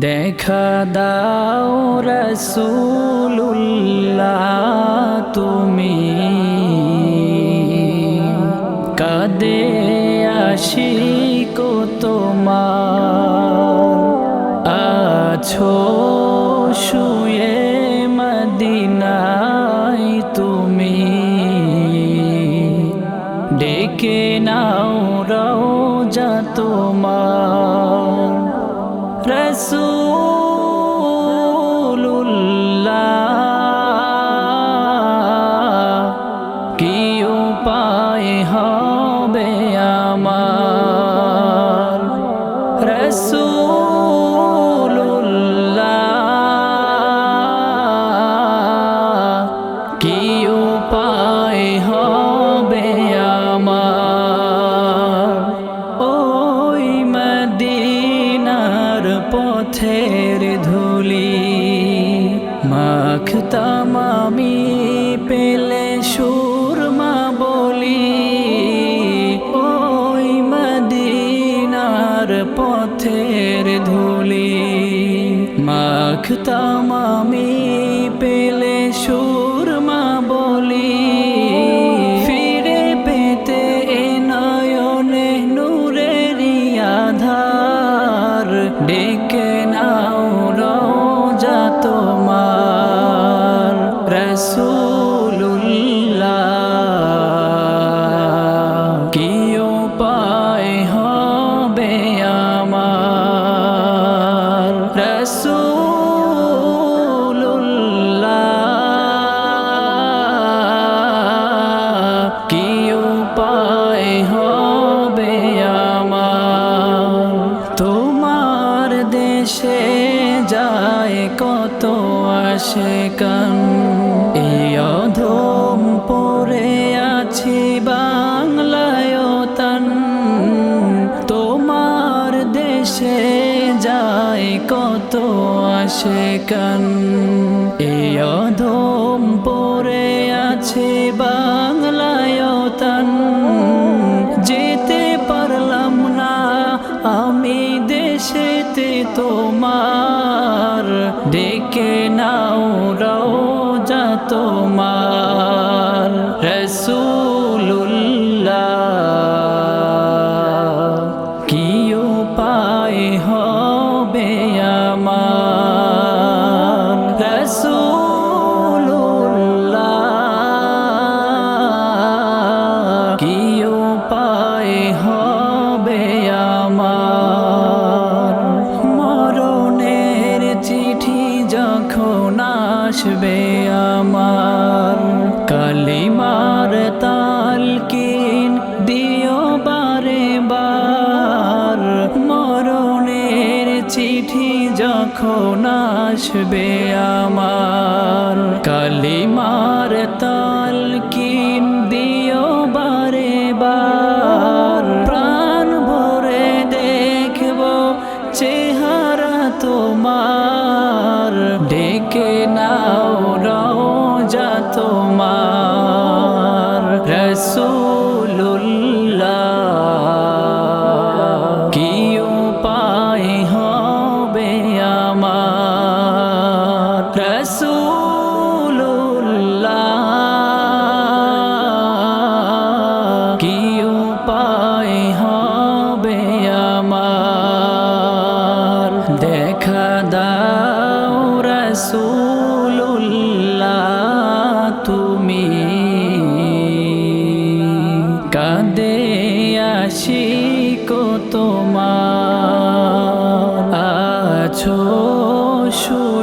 দেখা দাও রসুল্লাহ তুমি। কাদে আসি কো তোমার। আছো শুয়ে রসুল্লাহ কি উপায় হবে আমার? রসুল্লাহ পথের ধুলি মাখতাম আমি, পেলে সুরমা বলি, ওই মদিনার পথের ধুলি মাখতাম আমি, পেলে সুরমা কত আসে কান এই অধম পড়ে আছি বাংলায় তান তোমার দেশে যায় কত আসে কান এই অধম পড়ে আছে বাংলায় তান যেতে পারলাম না আমি দেশেতে তোমার ডেকে নাও রওজা তোমার। আসবে আমার। কালিমার তালকিন দিও বারে বার মরণের চিঠি যখন আসবে আমার। কালিমার তালকিন উপায় হবে আমার। দেখা দাও রসুল্লাহ তুমি। কাঁদে আসি কো তোমার। আছো শুয়ে